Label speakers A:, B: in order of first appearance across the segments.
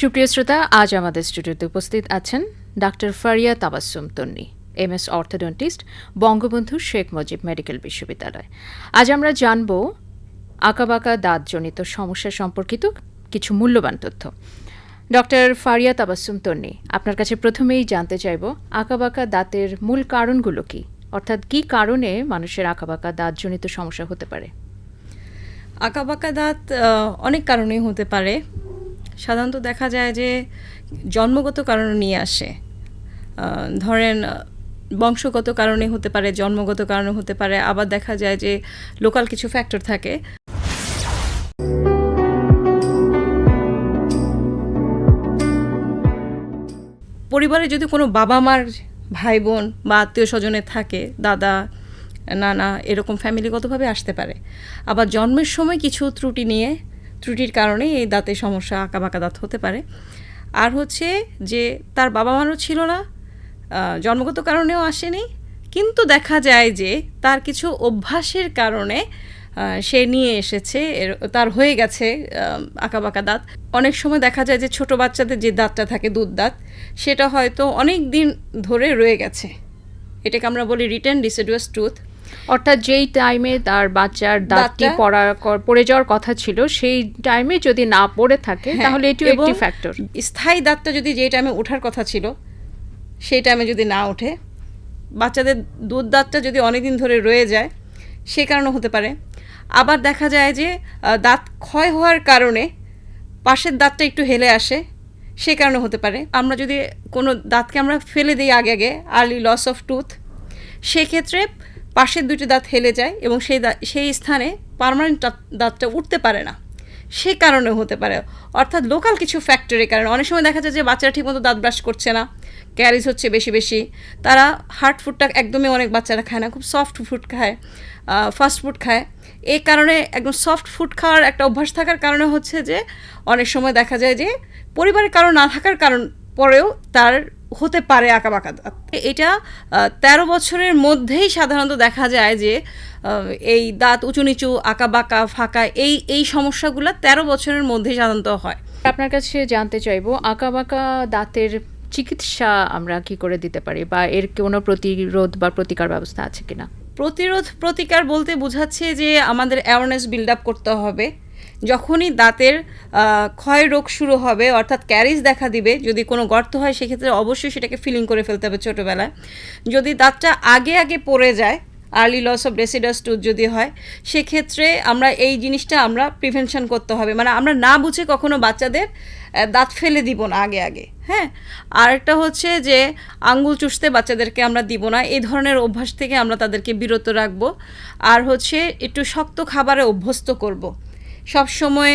A: সুপ্রিয় শ্রোতা, আজ আমাদের স্টুডিওতে উপস্থিত আছেন doctor Faria Tabassum Tonni M S orthodontist, Bangabandhu Sheikh Mujib medical বিশ্ববিদ্যালয়। আজ আমরা জানব আঁকাবাঁকা দাঁতজনিত সমস্যা সম্পর্কিত কিছু মূল্যবান তথ্য। ডক্টর ফারিয়া তাবাসুম তন্নি, আপনার কাছে প্রথমেই জানতে চাইব, আঁকাবাঁকা দাঁতের মূল কারণগুলো কি? অর্থাৎ কি কারণে মানুষের আঁকাবাঁকা দাঁতজনিত সমস্যা হতে পারে?
B: আঁকাবাঁকা দাঁত অনেক কারণেই হতে পারে। সাধারণত দেখা যায় যে জন্মগত কারণ নিয়ে আসে। ধরেন, বংশগত কারণে হতে পারে, জন্মগত কারণে হতে পারে, আবার দেখা যায় যে লোকাল কিছু ফ্যাক্টর থাকে। পরিবারে যদি কোনো বাবা মার ভাই বোন বা আত্মীয় স্বজনে থাকে, দাদা, নানা, এরকম ফ্যামিলিগতভাবে আসতে পারে। আবার জন্মের সময় কিছু ত্রুটি নিয়ে ত্রুটির কারণে এই দাঁতের সমস্যা আঁকা বাঁকা দাঁত হতে পারে। আর হচ্ছে যে তার বাবা মারও ছিল না জন্মগত কারণেও আসেনি, কিন্তু দেখা যায় যে তার কিছু অভ্যাসের কারণে সে নিয়ে এসেছে, এর- তার হয়ে গেছে আঁকা বাঁকা দাঁত। অনেক সময় দেখা যায় যে ছোট বাচ্চাদের যে দাঁতটা থাকে, দুধ দাঁত, সেটা হয়তো অনেক দিন ধরে রয়ে গেছে। এটাকে আমরা বলি রিটার্ন ডিসিডুয়াস টুথ।
A: অর্থাৎ যেই টাইমে তার বাচ্চার দাঁতটি
B: দাঁতটা-
A: পড়া যাওয়ার কথা ছিল সেই টাইমে যদি না পড়ে থাকে
B: হ্যাঁ,
A: তাহলে এটিও একটি ফ্যাক্টর
B: স্থায়ী দাঁতটা যদি যে টাইমে ওঠার কথা ছিল সেই টাইমে যদি না ওঠে বাচ্চাদের দুধ দাঁতটা যদি অনেকদিন ধরে রয়ে যায় সে কারণে হতে পারে। আবার দেখা যায় যে দাঁত ক্ষয় হওয়ার কারণে পাশের দাঁতটা একটু হেলে আসে সে কারণে হতে পারে। আমরা যদি কোনো দাঁতকে আমরা ফেলে দিই আগে আগে আর্লি লস অফ টুথ সেক্ষেত্রে পাশের দুটি দাঁত হেলে যায় এবং সেই সেই স্থানে পার্মানেন্ট দাঁতটা উঠতে পারে না। সে কারণে হতে পারে। অর্থাৎ লোকাল কিছু ফ্যাক্টরের কারণে অনেক সময় দেখা যায় যে বাচ্চারা ঠিকমতো দাঁত ব্রাশ করছে না। ক্যারিজ হচ্ছে বেশি বেশি। তারা হার্ড ফুডটা একদমই অনেক বাচ্চারা খায় না, খুব সফট ফুড খায় ফাস্ট ফুড খায়। এই কারণে একদম সফট ফুড খাওয়ার একটা অভ্যাস থাকার কারণে হচ্ছে যে অনেক সময় দেখা যায় যে পরিবারের কারণ না থাকার কারণ পরেও তার হতে পারে আঁকা বাঁকা দাঁত এটা আহ, তেরো বছরের মধ্যেই সাধারণত দেখা যায় যে এই দাঁত উঁচু নিচু আঁকা বাঁকা ফাঁকা এই এই সমস্যাগুলো তেরো বছরের মধ্যেই সাধারণত হয়।
A: আপনার কাছে জানতে চাইব আঁকাবাঁকা দাঁতের চিকিৎসা আমরা কি করে দিতে পারি বা এর কোনো প্রতিরোধ বা প্রতিকার ব্যবস্থা আছে কিনা?
B: প্রতিরোধ প্রতিকার বলতে বোঝাচ্ছে যে আমাদের অ্যাওয়ারনেস বিল্ড আপ করতে হবে। যখনই দাঁতের ক্ষয় রোগ শুরু হবে, অর্থাৎ ক্যারিজ দেখা দিবে, যদি কোনো গর্ত হয়, সেক্ষেত্রে অবশ্যই সেটাকে ফিলিং করে ফেলতে হবে ছোটোবেলায়। যদি দাঁতটা আগে আগে পড়ে যায় early loss of deciduous tooth যদি হয়, সেক্ষেত্রে আমরা এই জিনিসটা আমরা প্রিভেনশন করতে হবে। মানে আমরা না বুঝে কখনো বাচ্চাদের দাঁত ফেলে দিব না আগে আগে হ্যাঁ? আরেকটা হচ্ছে যে, আঙ্গুল চুষতে বাচ্চাদেরকে আমরা দিব না, এই ধরনের অভ্যাস থেকে আমরা তাদেরকে বিরত রাখব। আর হচ্ছে একটু শক্ত খাবারে অভ্যস্ত করব। সব সময়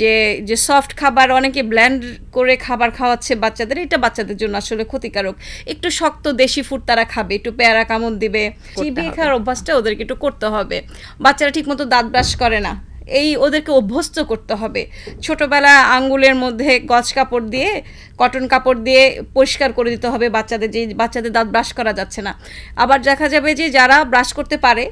B: যে যে সফট খাবার অনেকে ব্ল্যান্ড করে খাবার খাওয়াচ্ছে বাচ্চাদের এটা বাচ্চাদের জন্য আসলে ক্ষতিকারক। একটু শক্ত দেশি ফুড তারা খাবে একটু পেয়ারা কামড় দিবে চিবিয়ে খাওয়ার অভ্যাসটা ওদেরকে একটু করতে হবে। বাচ্চারা ঠিকমতো দাঁত ব্রাশ করে না এই ওদেরকে অভ্যস্ত করতে হবে। ছোটবেলা আঙ্গুলের মধ্যে গজ কাপড় দিয়ে কটন কাপড় দিয়ে পরিষ্কার করে দিতে হবে বাচ্চাদের যে বাচ্চাদের দাঁত ব্রাশ করা যাচ্ছে না। আবার দেখা যাবে যে যারা ব্রাশ করতে পারে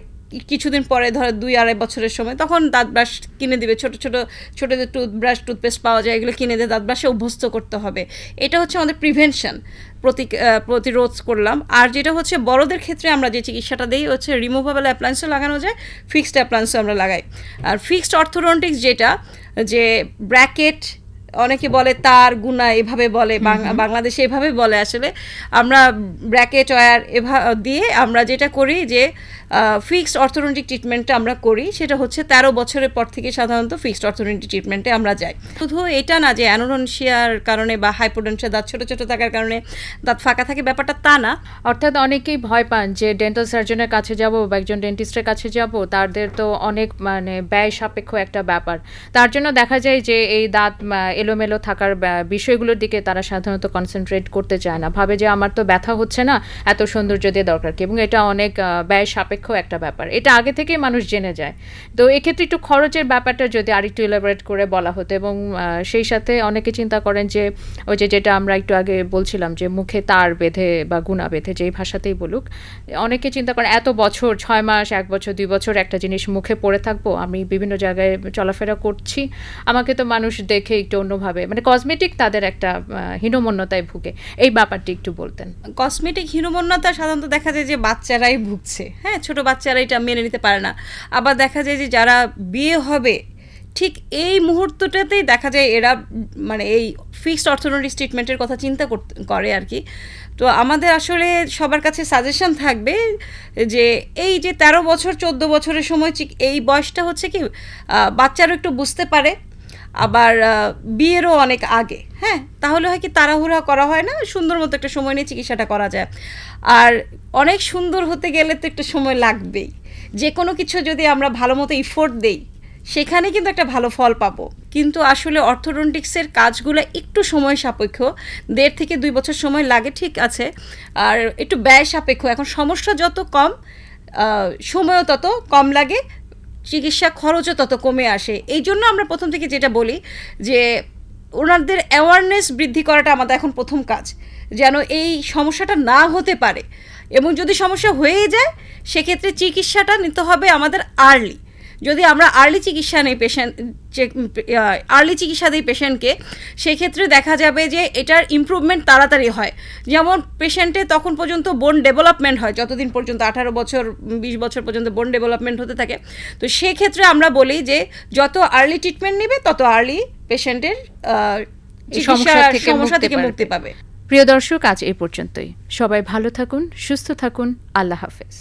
B: কিছুদিন পরে, ধরো দুই আড়াই বছরের সময়, তখন দাঁত ব্রাশ কিনে দিবে। ছোট ছোট ছোট যে টুথব্রাশ, টুথপেস্ট পাওয়া যায়, এগুলো কিনে দিয়ে দাঁত ব্রাশে অভ্যস্ত করতে হবে। এটা হচ্ছে আমাদের প্রিভেনশন প্রতি প্রতিরোধ করলাম। আর যেটা হচ্ছে, বড়দের ক্ষেত্রে আমরা যে চিকিৎসাটা দিই, হচ্ছে রিমুভেবল অ্যাপ্লায়েন্সও লাগানো যায় ফিক্সড অ্যাপ্লায়েন্সও আমরা লাগাই। আর ফিক্সড অর্থোডন্টিক্স যেটা, যে ব্র্যাকেট অনেকে বলে তার গুণা এভাবে বলে বাংলাদেশে এভাবে বলে আসলে। আমরা ব্র্যাকেট ওয়ার এভা দিয়ে আমরা যেটা করি যে ফিক্সড অর্থনৈতিক ট্রিটমেন্টটা আমরা করি সেটা হচ্ছে তেরো বছরের পর থেকে সাধারণত ফিক্সড অর্থনৈতিক ট্রিটমেন্টে আমরা যাই। শুধু এটা না যে অ্যানোডনশিয়ার কারণে বা হাইপোডেন্সিয়া দাঁত ছোটো ছোটো থাকার কারণে দাঁত ফাঁকা থাকে ব্যাপারটা তা না।
A: অর্থাৎ অনেকেই ভয় পান যে ডেন্টাল সার্জনের কাছে যাব বা একজন ডেন্টিস্টের কাছে যাব তাদের তো অনেক মানে ব্যয় সাপেক্ষ একটা ব্যাপার। তার জন্য দেখা যায় যে এই দাঁত এলোমেলো থাকার বিষয়গুলোর দিকে তারা সাধারণত কনসেন্ট্রেট করতে চায় না। ভাবে যে আমার তো ব্যথা হচ্ছে না, এত সৌন্দর্য দিয়ে দরকার কি? এবং এটা অনেক ব্যয় সাপেক্ষ একটা ব্যাপার। এটা আগে থেকেই মানুষ জেনে যায়। তো এক্ষেত্রে একটু খরচের ব্যাপারটা যদি আরেকটু ইলাবোরেট করে বলা হতো এবং সেই সাথে অনেকে চিন্তা করেন যে, ওই যে যেটা আমরা একটু আগে বলছিলাম যে, মুখে তার বেঁধে বা গুণা বেঁধে যেই ভাষাতেই বলুক, অনেকে চিন্তা করেন এত বছর, ছয় মাস, এক বছর, দুই বছর একটা জিনিস মুখে পড়ে থাকব, আমি বিভিন্ন জায়গায় চলাফেরা করছি, আমাকে তো মানুষ দেখে একটু অন্যভাবে মানে কসমেটিক তাদের একটা হীনমন্যতায় ভুগে। এই ব্যাপারটি একটু বলতেন।
B: কসমেটিক হীনমন্যতা সাধারণত দেখা যায় যে বাচ্চারাই ভুগছে। হ্যাঁ ছোট বাচ্চারা এটা মেনে নিতে পারে না। আবার দেখা যায় যে যারা বিয়ে হবে, ঠিক এই মুহূর্তটাতেই দেখা যায় এরা মানে এই ফিক্সড অর্থনৈতিক ট্রিটমেন্টের কথা চিন্তা করে আর কি। তো আমাদের আসলে সবার কাছে সাজেশন থাকবে যে এই যে তেরো বছর, চোদ্দ বছরের সময় এই বয়সটা হচ্ছে কি বাচ্চারও একটু বুঝতে পারে। আবার বিয়েরও অনেক আগে হ্যাঁ? তাহলে হয় কি তাড়াহুড়া করা হয় না? সুন্দর মতো একটা সময় নিয়ে চিকিৎসাটা করা যায়। আর অনেক সুন্দর হতে গেলে তো একটা সময় লাগবেই। যে কোনো কিছু যদি আমরা ভালো মতো ইফোর্ট দেই, সেখানে কিন্তু একটা ভালো ফল পাবো। কিন্তু আসলে অর্থোডন্টিক্সের কাজগুলো একটু সময় সাপেক্ষ, দেড় থেকে দুই বছর সময় লাগে ঠিক আছে। আর একটু ব্যয় সাপেক্ষ। এখন সমস্যা যত কম সময়ও তত কম লাগে। চিকিৎসা খরচও তত কমে আসে। এই জন্য আমরা প্রথম থেকে যেটা বলি যে, ওনাদের অ্যাওয়ারনেস বৃদ্ধি করাটা আমাদের এখন প্রথম কাজ। যেন এই সমস্যাটা না হতে পারে। এবং যদি সমস্যা হয়ে যায়, সেক্ষেত্রে চিকিৎসাটা নিতে হবে আমাদের আর্লি যদি আমরা আর্লি চিকিৎসা নেই পেশেন্ট আর্লি চিকিৎসা দিই পেশেন্টকে সেক্ষেত্রে দেখা যাবে যে এটার ইম্প্রুভমেন্ট তাড়াতাড়ি হয়। যেমন পেশেন্টে তখন পর্যন্ত বোন ডেভেলপমেন্ট হয় যতদিন পর্যন্ত আঠারো বছর বিশ বছর পর্যন্ত বোন ডেভেলপমেন্ট হতে থাকে। তো সেক্ষেত্রে আমরা বলি যে যত আর্লি ট্রিটমেন্ট নেবে তত আর্লি পেশেন্টের
A: সমস্যা থেকে মুক্তি পাবে।
B: মুক্তি পাবে।
A: প্রিয় দর্শক আজ এই পর্যন্তই। সবাই ভালো থাকুন সুস্থ থাকুন। আল্লাহ হাফেজ।